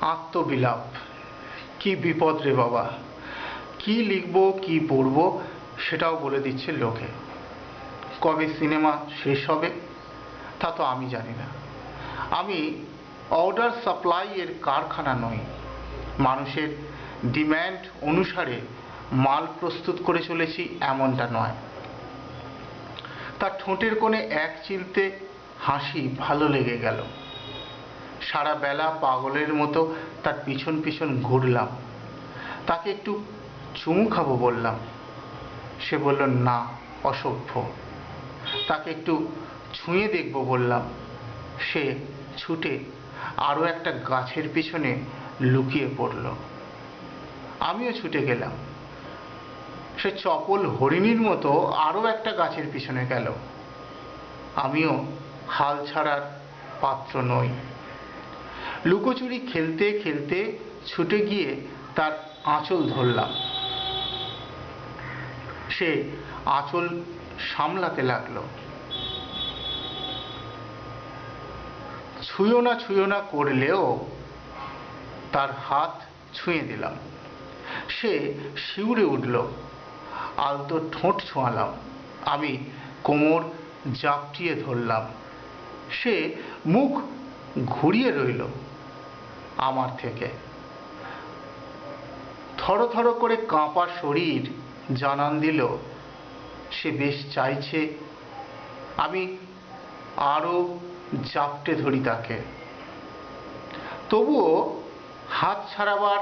আত্মবিলাপ। কি বিপদ রে বাবা? কি লিখব, কি পড়ব, সেটাও বলে দিচ্ছে লোকে। কবে সিনেমা শেষ হবে, তা তো আমি জানি না। আমি অর্ডার সাপ্লাই এর কারখানা নই। মানুষের ডিম্যান্ড অনুসারে মাল প্রস্তুত করে চলেছি, এমনটা নয়। তার ঠোঁটের কোণে এক চিলতে হাসি ভালো লেগে গেল। সারা বেলা পাগলের মতো তার পিছন পিছন ঘুরলাম। তাকে একটু চুমু খাব বললাম। সে বলল, না, অসভ্য। তাকে একটু ছুঁয়ে দেখব বললাম। সে ছুটে আরও একটা গাছের পিছনে লুকিয়ে পড়ল। আমিও ছুটে গেলাম। সে চপল হরিণীর মতো আরও একটা গাছের পিছনে গেল। আমিও হাল ছাড়ার পাত্র নই। লুকোচুরি খেলতে খেলতে ছুটে গিয়ে তার আঁচল ধরলাম। সে আঁচল সামলাতে লাগল। ছুঁয়ো না ছুঁয়ো না করলেও তার হাত ছুঁয়ে দিলাম। সে শিউরে উঠল। আলতো ঠোঁট ছোঁয়ালাম। আমি কোমর জাপটিয়ে ধরলাম। সে মুখ ঘুরিয়ে রইল। আমার থেকে। থরথর করে কাঁপা শরীর জানান দিল, সে বেশ চাইছে, আমি আরও জাপটে ধরি তাকে। তবুও হাত ছাড়াবার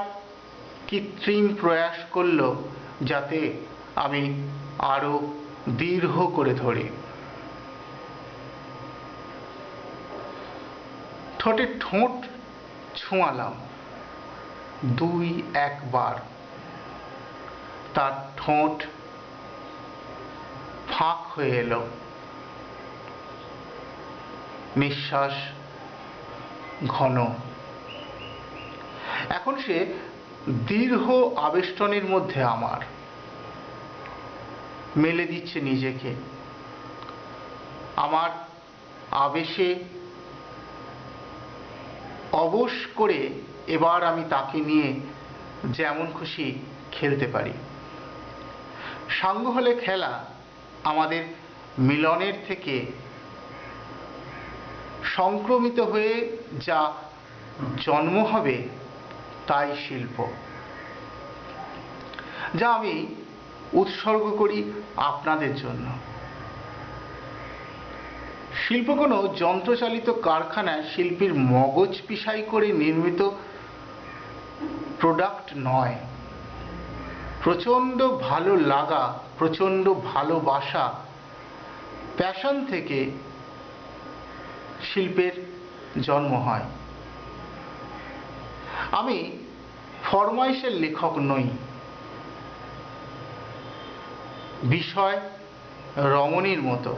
কৃত্রিম প্রয়াস করল যাতে আমি আরও দীর্ঘ করে ধরি। ঠোঁটে ঠোঁট ছোঁয়ালাম দুই একবার। তার ঠোঁট ফাঁক হয়ে এলো। নিঃশ্বাস ঘন। এখন সে দীর্ঘ আবেষ্টনের মধ্যে আমার। মেলে দিচ্ছে নিজেকে। আমার আবেশে অবশ করে এবার আমি তাকে নিয়ে যেমন খুশি খেলতে পারি। সাঙ্গ হলে খেলা আমাদের মিলনের থেকে সংক্রমিত হয়ে যা জন্ম হবে তাই শিল্প। যা আমি উৎসর্গ করি আপনাদের জন্য। শিল্প কোনো যন্ত্রচালিত কারখানায় শিল্পীর মগজ পিসাই করে নির্মিত প্রোডাক্ট নয়। প্রচণ্ড ভালো লাগা, প্রচণ্ড ভালোবাসা প্যাশন থেকে শিল্পের জন্ম হয়। আমি ফরমাইশের লেখক নই। বিষয় রমণীর মতো।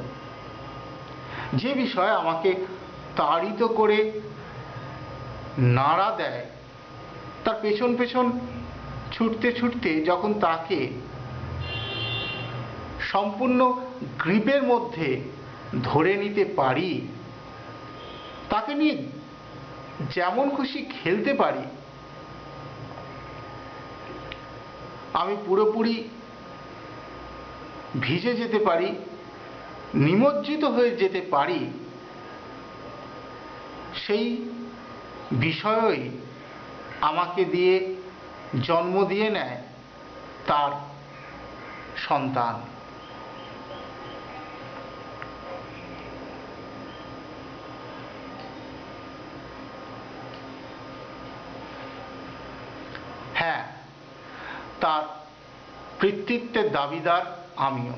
যে বিষয় আমাকে তাড়িত করে নাড়া দেয়, তার পেছন পেছন ছুটতে ছুটতে যখন তাকে সম্পূর্ণ গ্রিপের মধ্যে ধরে নিতে পারি, তাকে নিয়ে যেমন খুশি খেলতে পারি, আমি পুরোপুরি ভিজে যেতে পারি। নিমজ্জিত হয়ে যেতে পারি, সেই বিষয়ই আমাকে দিয়ে জন্ম দিয়ে নেয় তার সন্তান। হ্যাঁ তার কৃতিত্বের দাবিদার আমিও।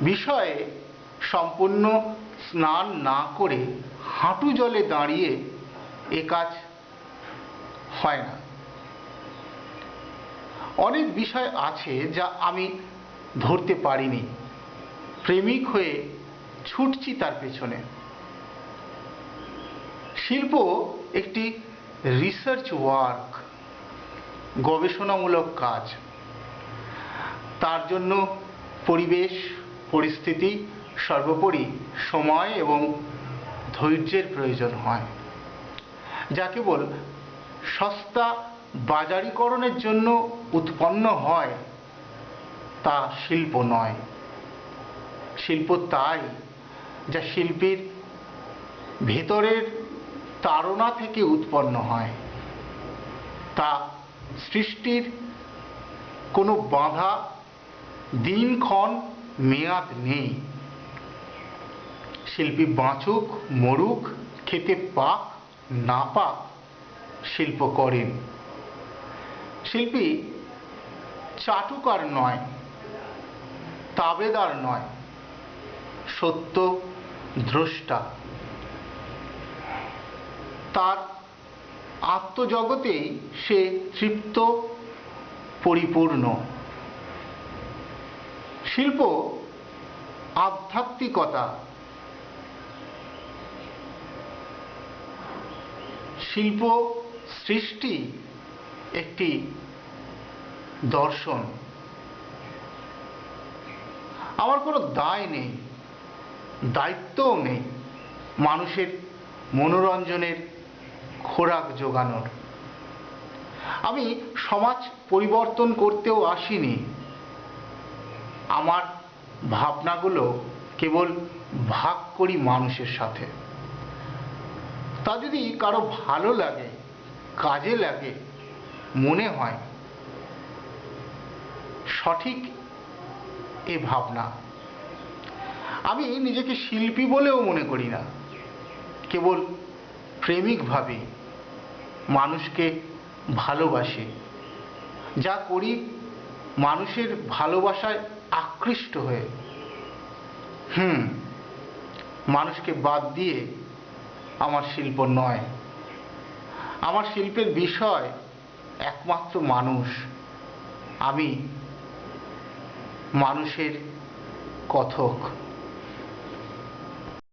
বিষয়ে সম্পূর্ণ স্নান না করে হাঁটু জলে দাঁড়িয়ে এ কাজ হয় না। অনেক বিষয় আছে যা আমি ধরতে পারিনি। প্রেমিক হয়ে ছুটছি তার পেছনে। শিল্প একটি রিসার্চ ওয়ার্ক গবেষণামূলক কাজ। তার জন্য পরিবেশ পরিস্থিতি সর্বোপরি সময় এবং ধৈর্যের প্রয়োজন হয়। যা কেবল সস্তা বাজারিকরণের জন্য উৎপন্ন হয়, তা শিল্প নয়। শিল্প তাই যা শিল্পীর ভেতরের তাড়না থেকে উৎপন্ন হয়। তা সৃষ্টির কোনো বাধা, দিনক্ষণ মেয়াদ নেই। শিল্পী বাঁচুক, মরুক, খেতে পাক, না পাক শিল্প করেন। শিল্পী চাটুকার নয়, তাবেদার নয়, সত্য দ্রষ্টা। তার আত্মজগতেই সে তৃপ্ত, পরিপূর্ণ। শিল্প, আধ্যাত্মিকতা, শিল্প সৃষ্টি একটি দর্শন। আমার কোনো দায় নেই, দায়িত্বও নেই মানুষের মনোরঞ্জনের খোরাক জোগানোর। আমি সমাজ পরিবর্তন করতেও আসিনি। আমার ভাবনাগুলো কেবল ভাগ করি মানুষের সাথে। তা যদি কারও ভালো লাগে, কাজে লাগে, মনে হয়, সঠিক এ ভাবনা। আমি নিজেকে শিল্পী বলেও মনে করি না। কেবল প্রেমিকভাবে মানুষকে ভালোবাসি। যা করি মানুষের ভালোবাসায় আকৃষ্ট হয়ে, হুম, মানুষকে বাদ দিয়ে আমার শিল্প নয়। আমার শিল্পের বিষয় একমাত্র মানুষ। আমি মানুষের কথক।